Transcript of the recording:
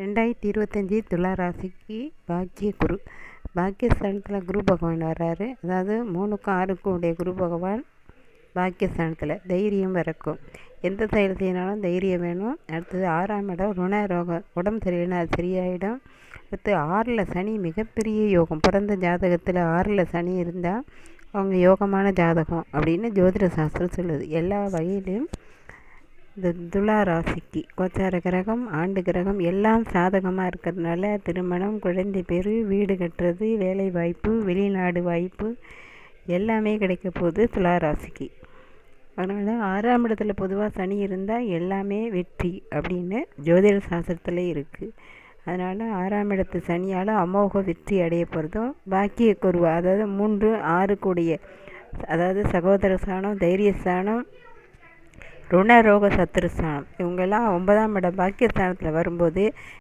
ரெண்டாயிரத்தி இருபத்தஞ்சி துலா ராசிக்கு பாக்கிய குரு பாக்கியஸ்தானத்தில் குரு பகவான் வர்றாரு. அதாவது மூணுக்கும் ஆறுக்கும் உடைய குரு பகவான் பாக்கியஸ்தானத்தில் தைரியம் பிறக்கும் எந்த செயல் செய்யணாலும் தைரியம் வேணும். அடுத்தது ஆறாம் இடம் ருண ரோகம் உடம்பு சரியில்லைனா அது சரியாயிடும். அடுத்து ஆறில் சனி மிகப்பெரிய யோகம். பிறந்த ஜாதகத்தில் ஆறில் சனி இருந்தால் அவங்க யோகமான ஜாதகம் அப்படின்னு ஜோதிட சாஸ்திரம் சொல்லுது. எல்லா வகையிலையும் இந்த துலா ராசிக்கு கோச்சார கிரகம் ஆண்டு கிரகம் எல்லாம் சாதகமாக இருக்கிறதுனால திருமணம் குழந்தை பேர் வீடு கட்டுறது வேலை வாய்ப்பு வெளிநாடு வாய்ப்பு எல்லாமே கிடைக்க போகுது துலா ராசிக்கு. அதனால் ஆறாம் இடத்துல பொதுவாக சனி இருந்தால் எல்லாமே வெற்றி அப்படின்னு ஜோதிட சாஸ்திரத்தில் இருக்குது அதனால் ஆறாம் இடத்து சனியால் அமோக வெற்றி அடைய போகிறதும் பாக்கிய குருவா அதாவது மூன்று ஆறு கூடிய அதாவது சகோதர சாணம் தைரிய சாணம் ருணரோக சத்துருஸ்தானம் இவங்கெல்லாம் ஒன்பதாம் இடம் பாக்கியஸ்தானத்தில் வரும்போது